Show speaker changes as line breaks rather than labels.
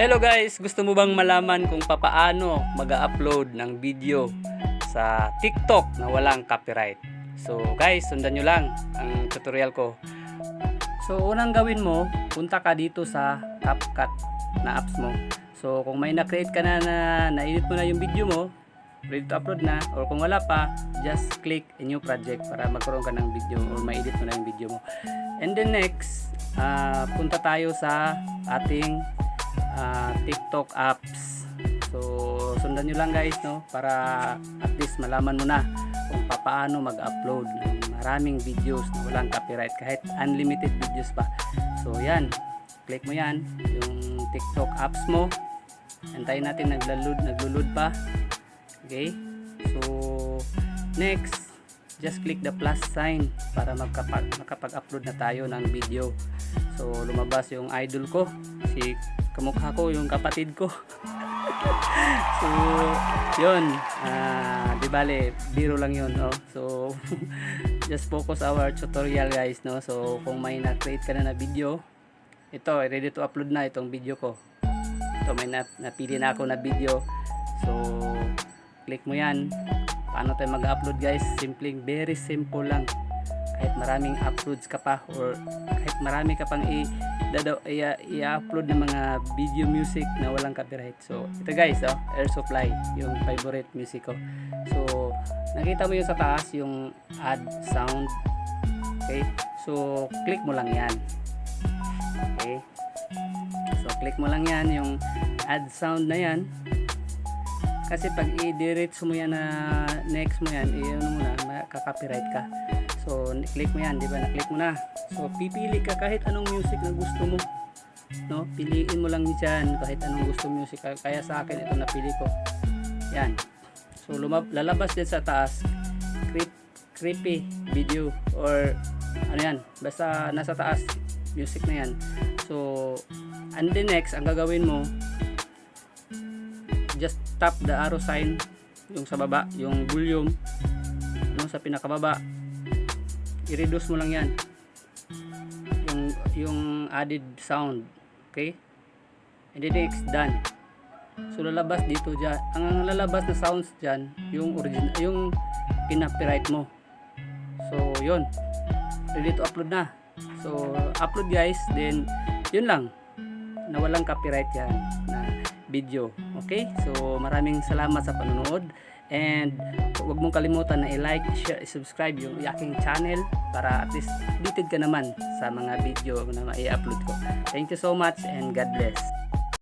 Hello guys, gusto mo bang malaman kung papaano mag-upload ng video sa TikTok na walang copyright? So guys, sundan nyo lang ang tutorial ko. So unang gawin mo, punta ka dito sa CapCut na apps mo. So kung may na-create ka na na na-edit mo na yung video mo, ready to upload na or kung wala pa, just click a new project para magkaroon ka ng video or ma-edit mo na yung video mo. And then next, ah, punta tayo sa ating ah, TikTok apps. So, sundan nyo lang guys, no? Para at least malaman mo na kung paano mag-upload ng maraming videos na walang copyright kahit unlimited videos pa. So, yan. Click mo yan, yung TikTok apps mo. Antayin natin naglalud, naglulod pa. Okay? So, next, just click the plus sign para magkapag, makapag-upload na tayo ng video. So, lumabas yung idol ko, si kamukha ko, yung kapatid ko. so, yun. Ah, di bale, biro lang yun, no? So, just focus our tutorial, guys, no? So, kung may na-create ka na na video, ito, ready to upload na itong video ko. Ito, may na, napili na ako na video. So, click mo yan. Paano tayo mag-upload, guys? Simpleng, very simple lang kahit maraming uploads ka pa or kahit marami ka pang i-upload ng mga video music na walang copyright. So, ito guys, oh, Air Supply, yung favorite music ko. So, nakita mo yung sa taas, yung add sound. Okay? So, click mo lang yan. Okay? So, click mo lang yan, yung add sound na yan. Kasi pag i-diretso mo yan na next mo yan, i-ano mo na, makaka-copyright ka. So, click mo yan, di ba? Na-click mo na. So, pipili ka kahit anong music na gusto mo. No? Piliin mo lang dyan kahit anong gusto music. Kaya sa akin, ito napili ko. Yan. So, lumab lalabas din sa taas. Creep creepy video or ano yan. Basta nasa taas music na yan. So, and the next, ang gagawin mo, just tap the arrow sign yung sa baba, yung volume no, sa pinakababa i-reduce mo lang yan. Yung, yung added sound okay? And then next done. So lalabas dito dyan. Ang lalabas na sounds dyan yung original yung pinapiright mo. So yun. Ready to upload na. So upload guys. Then yun lang. Na walang copyright yan. Na video. Okay? So, maraming salamat sa panonood. And, huwag mong kalimutan na i-like, share, subscribe yung aking channel para at least updated ka naman sa mga video na i-upload ko. Thank you so much and God bless.